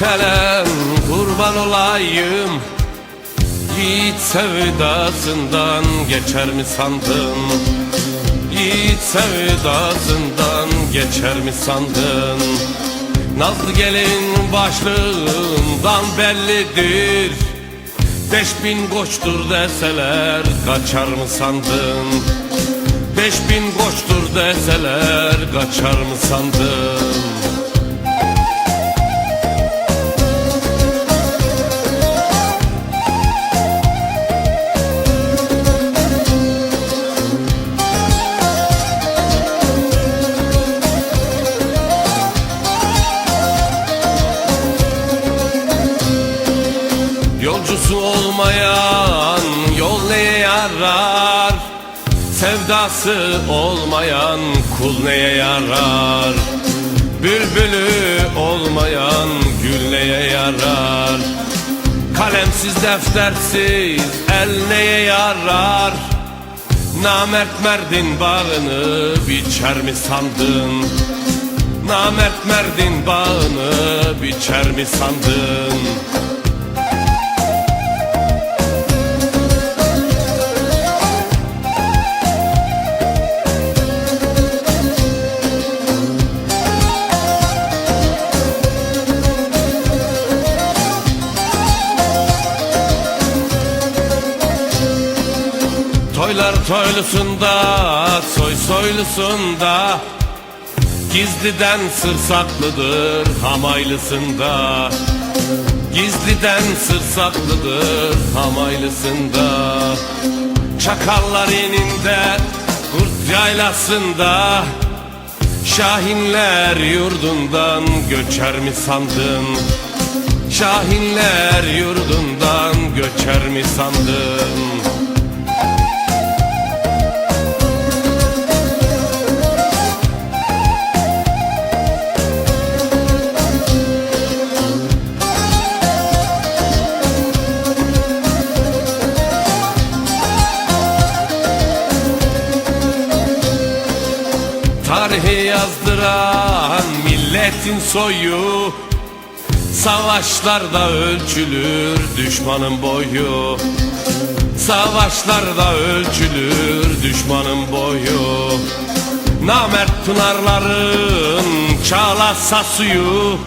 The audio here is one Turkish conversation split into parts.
Telem kurban olayım Yiğit sevdasından geçer mi sandın? Yiğit sevdasından geçer mi sandın? Nazlı gelin başlığından bellidir Beş bin koçtur deseler kaçar mı sandın? Beş bin koçtur deseler kaçar mı sandın? Olmayan yol neye yarar? Sevdası olmayan kul neye yarar? Bülbülü olmayan gül neye yarar? Kalemsiz deftersiz el neye yarar? Namert merdin bağını biçer mi sandın? Namert merdin bağını biçer mi sandın? Toylar toylusunda, soy soylusunda Gizliden sır saklıdır hamaylısında Gizliden sır saklıdır hamaylısında Çakallar eninde, kurt yaylasında Şahinler yurdundan göçer mi sandın? Şahinler yurdundan göçer mi sandın? Tarihi yazdıran milletin soyu Savaşlarda ölçülür düşmanın boyu Savaşlarda ölçülür düşmanın boyu Namert pınarların çağlasa suyu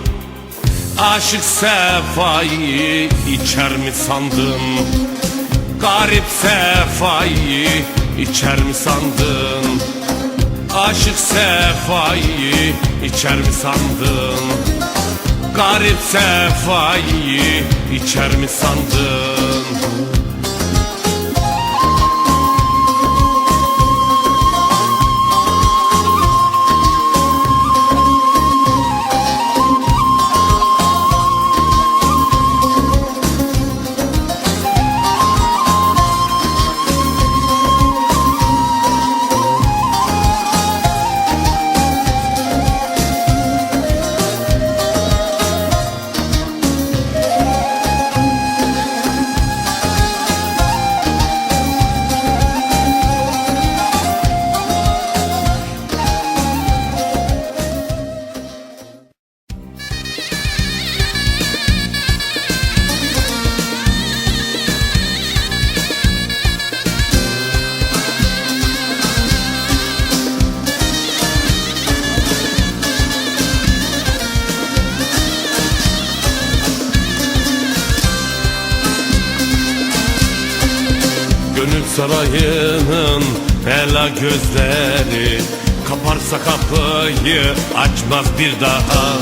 Aşık sefayı içer mi sandın? Garip sefayı içer mi sandın? Aşık sefayı içer mi sandın? Garip sefayı içer mi sandın? Sarayının ela gözleri. Kaparsa kapıyı açmaz bir daha.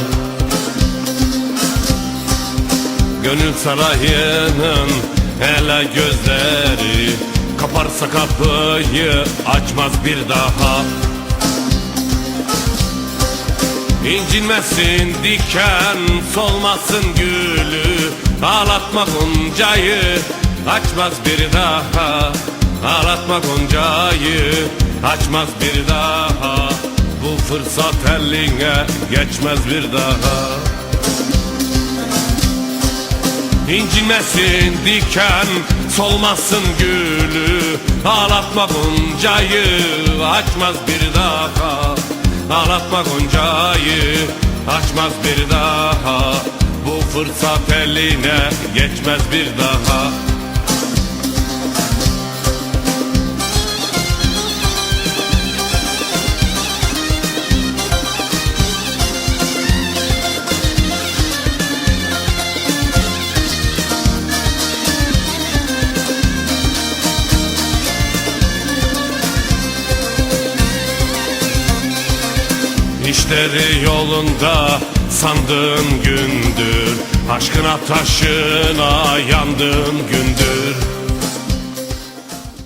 Gönül sarayının ela gözleri. Kaparsa kapıyı açmaz bir daha. İncinmesin diken, solmasın gülü. Ağlatma goncayı, açmaz bir daha Ağlatma goncayı, açmaz bir daha. Bu fırsat eline geçmez bir daha. İncinmesin diken, solmasın gülü. Ağlatma goncayı, açmaz bir daha. Ağlatma goncayı, açmaz bir daha. Bu fırsat eline geçmez bir daha işleri yolunda sandığın gündür. Aşkına taşına yandığın gündür